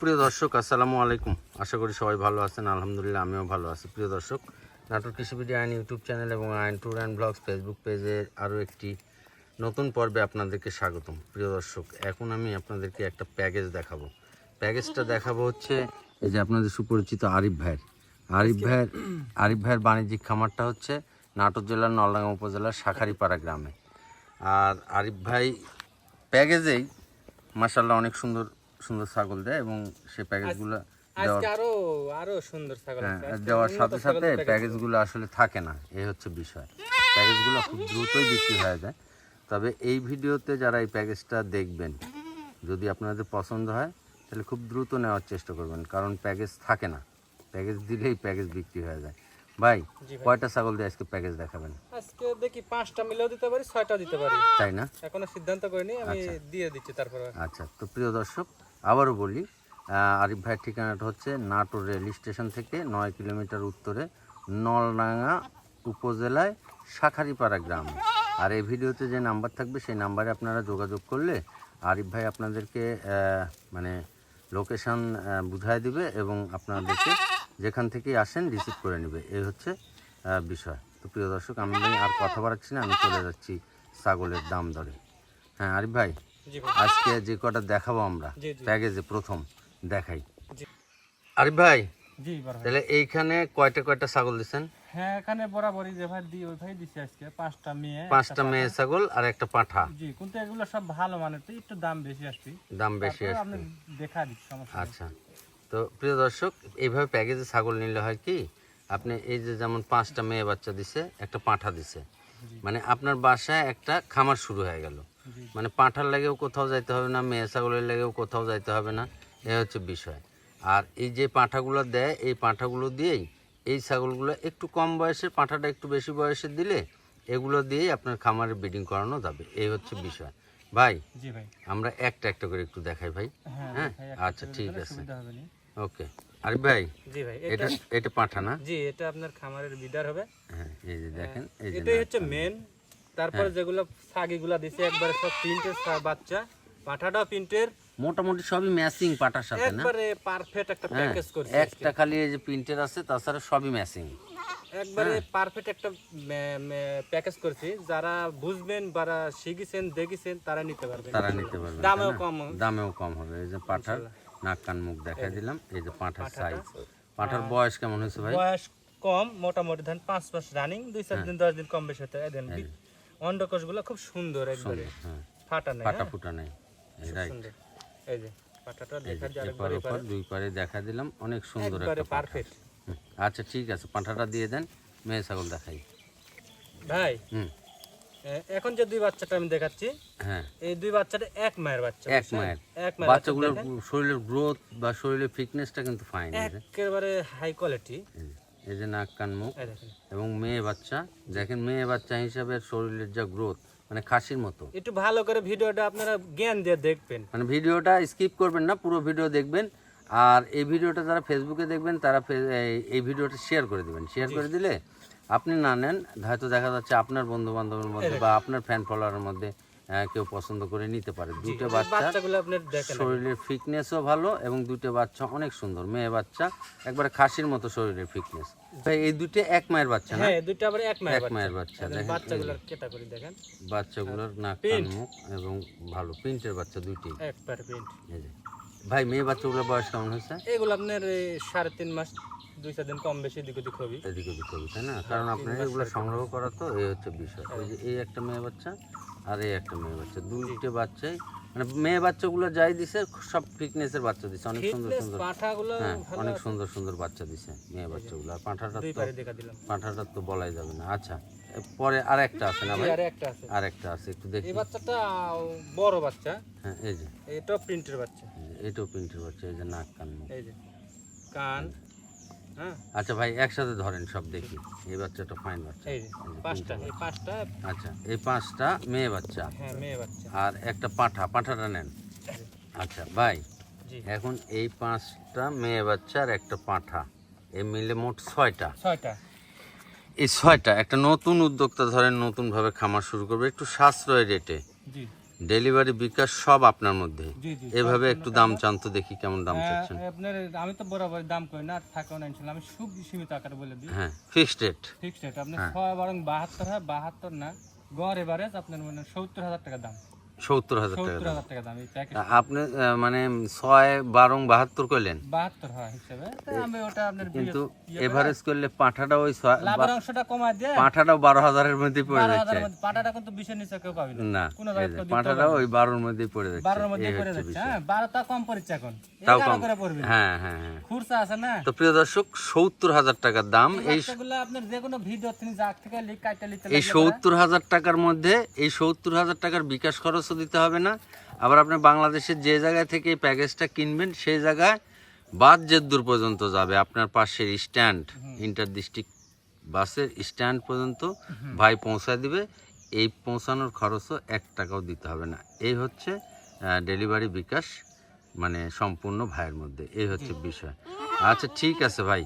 প্রিয় দর্শক আসসালামু আলাইকুম। আশা করি সবাই ভালো আছেন। আলহামদুলিল্লাহ আমিও ভালো আছি। প্রিয় দর্শক নাটোর কৃষিবিডি আইন ইউটিউব চ্যানেল এবং আইন ট্যুর অ্যান্ড ব্লগস ফেসবুক পেজের আরও একটি নতুন পর্বে আপনাদেরকে স্বাগতম। প্রিয় দর্শক এখন আমি আপনাদেরকে একটা প্যাকেজ দেখাবো। প্যাকেজটা দেখাবো হচ্ছে এই যে আপনাদের সুপরিচিত আরিফ ভাইয়ের। আরিফ ভাইয়ের আরিফ ভাইয়ের বাণিজ্যিক খামারটা হচ্ছে নাটোর জেলার নলডাঙ্গা উপজেলার শাখারিপাড়া গ্রামে। আর আরিফ ভাই প্যাকেজেই মাসাল্লাহ অনেক সুন্দর সুন্দর ছাগল দেয় এবং সে প্যাকেজগুলো আরও আরও সুন্দর ছাগল হ্যাঁ, দেওয়ার সাথে সাথে প্যাকেজগুলো আসলে থাকে না এই হচ্ছে বিষয়। প্যাকেজগুলো খুব দ্রুতই বিক্রি হয়ে যায়। তবে এই ভিডিওতে যারা এই প্যাকেজটা দেখবেন যদি আপনাদের পছন্দ হয় তাহলে খুব দ্রুত নেওয়ার চেষ্টা করবেন কারণ প্যাকেজ থাকে না। প্যাকেজ দিলেই প্যাকেজ বিক্রি হয়ে যায়। ভাই ভাই। কয়টা ছাগল দিয়ে আজকে প্যাকেজ দেখাবেন? আজকে দেখি পাঁচটা মিলেও দিতে পারি ছয়টা দিতে পারি। তাই না? এখনও সিদ্ধান্ত করিনি আমি দিয়ে দিচ্ছি তারপর। আচ্ছা তো প্রিয় দর্শক আবারও বলি আরিফ ভাইয়ের ঠিকানাটা হচ্ছে নাটোর রেল স্টেশন থেকে নয় কিলোমিটার উত্তরে নলডাঙ্গা উপজেলায় শাখারিপাড়া গ্রাম। আর এই ভিডিওতে যে নাম্বার থাকবে, সেই নাম্বারে আপনারা যোগাযোগ করলে আরিফ ভাই আপনাদেরকে মানে লোকেশান বুঝায় দিবে এবং আপনাদেরকে যেখান থেকেই আসেন রিসিভ করে নেবে। এই হচ্ছে বিষয়। তো প্রিয় দর্শক, আমি আর কথা বাড়াচ্ছি না, আমি চলে যাচ্ছি ছাগলের দাম দরে। হ্যাঁ আরিফ ভাই। আজকে যে কটা দেখাবো আমরা। প্যাকেজে প্রথম দেখাই। জি। আরিফ ভাই তাহলে এইখানে কয়টা কয়টা ছাগল দিচ্ছেন হ্যাঁ এখানে বরাবরই যে ভাই দিই ওই ভাই দিছি আজকে পাঁচটা মেয়ে পাঁচটা মেয়ে ছাগল আর একটা পাঁঠা। জি কিন্তু এগুলো সব ভালো তো একটু দাম বেশি আসছে দাম বেশি তারপর আপনি দেখা দিচ্ছি সমস্যা আচ্ছা। তো প্রিয় দর্শক এইভাবে প্যাকেজে ছাগল নিলে হয় কি আপনি এই যে যেমন পাঁচটা মেয়ে বাচ্চা দিছে একটা পাঁঠা দিছে। মানে আপনার বাসায় একটা খামার শুরু হয়ে গেল। মানে পাঁঠার লাগেও কোথাও যাইতে হবে না মেয়ে ছাগলের লাগেও কোথাও যাইতে হবে না এ হচ্ছে বিষয়। আর এই যে পাঁঠাগুলো দেয় এই পাঁঠাগুলো দিয়েই এই ছাগলগুলো একটু কম বয়সের পাঁঠাটা একটু বেশি বয়সের দিলে এগুলো দিয়েই আপনার খামারে ব্রিডিং করানো যাবে এই হচ্ছে বিষয়। ভাই আমরা একটা একটা করে একটু দেখাই ভাই। হ্যাঁ হ্যাঁ? আচ্ছা ঠিক আছে। ওকে। আরিফ ভাই জি ভাই এটা এটা এটা পাঠা না? জি এটা আপনার খামারের বিডার হবে। হ্যাঁ এই যে দেখেন এই যে এটাই হচ্ছে মেন তারপরে হ্যাঁ। যেগুলো সাগিগুলা দিছে একবারে সব প্রিন্টের বাচ্চা। পাঠাটাও প্রিন্টের। মোটামুটি সবই ম্যাচিং পাটার সাথে না? একবারে পারফেক্ট একটা হ্যাঁ প্যাকেজ করছে একটা খালি এই যে প্রিন্টের আছে তাছাড়া সবই ম্যাচিং একবারে হ্যাঁ। পারফেক্ট একটা প্যাকেজ করছি। যারা বুঝবেন বা শিখেছেন দেখেছেন তারা নিতে পারবেন। তারা নিতে পারবে দামেও কম দামেও কম হবে। এই যে পাঠার নাক কান মুখ দেখাই দিলাম। এই যে পাঠার সাইজ পাঠার বয়স কেমন হয়েছে ভাই? বয়স কম মোটামুটি ধরেন পাঁচ মাস রানিং দুই চার দিন দশ দিন কম বেশি হতে হয় দেন অন্ডকোষগুলো খুব সুন্দর একবারে হ্যাঁ। ফাটা নেই পাটা হ্যাঁ? ফুটা নেই সুন্দর। এই যে পাটাটা দেখা যায় এপার ওপার দুই পারে দেখা দিলাম অনেক সুন্দর একটা পারফেক্ট আচ্ছা ঠিক আছে পাঠাটা দিয়ে দেন মেয়ে ছাগল দেখাই। ভাই হুম। এখন যে দুই বাচ্চাটা আমি দেখাচ্ছি হ্যাঁ। এই দুই বাচ্চাটা এক মায়ের বাচ্চা এক মায়ের। এক মায়ের বাচ্চাগুলোর শরীরের গ্রোথ বা শরীরের ফিটনেসটা কিন্তু ফাইন একেবারে হাই কোয়ালিটি এই যে নাক কান মুখ এবং মেয়ে বাচ্চা। দেখেন মেয়ে বাচ্চা হিসাবে শরীরের যা গ্রোথ মানে খাসির মতো। একটু ভালো করে ভিডিওটা আপনারা জ্ঞান দিয়ে দেখবেন। মানে ভিডিওটা স্কিপ করবেন না পুরো ভিডিও দেখবেন। আর এই ভিডিওটা যারা ফেসবুকে দেখবেন তারা এই- ভিডিওটা শেয়ার করে দেবেন। শেয়ার করে দিলে আপনি না নেন হয়তো দেখা যাচ্ছে আপনার বন্ধু বান্ধবের মধ্যে বা আপনার ফ্যান ফলোয়ারের মধ্যে কেউ পছন্দ করে নিতে পারে। দুটো বাচ্চা শরীরের ফিটনেসও ভালো এবং দুটো বাচ্চা অনেক সুন্দর। মেয়ে বাচ্চা একবারে খাসির মতো শরীরের ফিটনেস। এই দুটো এক মায়ের বাচ্চা না? হ্যাঁ আবার এক মায়ের বাচ্চা। বাচ্চাগুলোর ক্যাটাগরি দেখেন। বাচ্চাগুলোর নাক কান মুখ এবং ভালো। প্রিন্টের বাচ্চা একবার প্রিন্ট। ভাই মেয়ে বাচ্চাগুলোর বয়স কেমন হয়েছে? এগুলো আপনার সাড়ে তিন মাস দুই চার দিন কম বেশি দিক ওদিক হবে। এদিক ওদিক হবে তাই না? কারণ আপনার এগুলো সংগ্রহ করা তো এই হচ্ছে বিষয়। এই একটা মেয়ে বাচ্চা আর এই একটা মেয়ে বাচ্চা দুইটে বাচ্চাই মানে মেয়ে বাচ্চাগুলো যাই দিছে সব ফিটনেসের বাচ্চা দিছে অনেক সুন্দর সুন্দর। হ্যাঁ অনেক সুন্দর সুন্দর বাচ্চা দিছে মেয়ে বাচ্চাগুলো। আর পাঁঠাটার দুই তো পাঁঠাটার তো বলাই যাবে না। আচ্ছা পরে আর একটা আছে না ভাই? আর একটা আছে একটা দেখি। এই বাচ্চাটা বড় বাচ্চা। হ্যাঁ এই যে। এটা প্রিন্টের বাচ্চা। এই যে, এটাও প্রিন্টের বাচ্চা এই যে নাক কান। এই যে কান। আচ্ছা ভাই একসাথে ধরেন সব দেখি। এই বাচ্চাটা ফাইন বাচ্চা। এই পাঁচটা এই পাঁচটা। আচ্ছা এই পাঁচটা মেয়ে বাচ্চা। হ্যাঁ মেয়ে বাচ্চা। আর একটা পাঁঠা পাঁঠাটা নেন। আচ্ছা ভাই জি। এখন এই পাঁচটা মেয়ে বাচ্চা আর একটা পাঁঠা। এ মিলে মোট ছয়টা। ছয়টা। এই ছয়টা একটা নতুন উদ্যোক্তা ধরেন নতুনভাবে খামার শুরু করবে একটু সাশ্রয় রেটে। জি। ডেলিভারি বিকাশ সব আপনার মধ্যে? এভাবে একটু দাম চান তো দেখি কেমন দাম চাচ্ছেন। হ্যাঁ, আপনার আমি তো বরাবর দাম করি না থাকেও না ইনশাল্লাহ। আমি খুব সীমিত আকারে বলে দিই। হ্যাঁ ফিক্সড রেট ফিক্সড রেট আপনার হ্যাঁ। ছয় বরং বাহাত্তর হয় বাহাত্তর না গড় এভারেজ আপনার মানে সত্তর হাজার টাকা দাম। সত্তর হাজার টাকা দাম। টাকা দাম এই প্যাকেজ আপনি মানে ছয় বারং বাহাত্তর করলেন বাহাত্তর হয় হিসেবে। আমি ওটা আপনার কিন্তু ইয়ে এভারেজ করলে পাঁঠাটা ওই লাভের অংশটা কমায় দিয়ে পাঁঠাটাও বারো হাজারের মধ্যেই পড়ে যাচ্ছে। হাজারের কিন্তু বিশের নিচে কেউ পাবে না। পাঁঠাটাও ওই বারোর মধ্যেই পড়ে যাচ্ছে বারোর মধ্যে পড়ে যাচ্ছে হ্যাঁ বারোটা কম পড়ছে এখন। তাও কম। হ্যাঁ হ্যাঁ হ্যাঁ। খুরসা আছে না? তো প্রিয় দর্শক সত্তর হাজার টাকার দাম এই আপনার যে কোনো ভিডিও থেকে লিক কাটতে লিখতে এই সত্তর হাজার টাকার মধ্যে এই সত্তর হাজার টাকার বিকাশ খরচও দিতে হবে না। আবার আপনি বাংলাদেশের যে জায়গায় থেকে এই প্যাকেজটা কিনবেন সেই জায়গায় বাদ যেদূর পর্যন্ত যাবে আপনার পাশের স্ট্যান্ড ইন্টার ডিস্ট্রিক্ট বাসের স্ট্যান্ড পর্যন্ত ভাই পৌঁছায় দিবে। এই পৌঁছানোর খরচও এক টাকাও দিতে হবে না। এই হচ্ছে ডেলিভারি বিকাশ মানে সম্পূর্ণ ভাইয়ের মধ্যে। এই হচ্ছে বিষয়। আচ্ছা ঠিক আছে ভাই।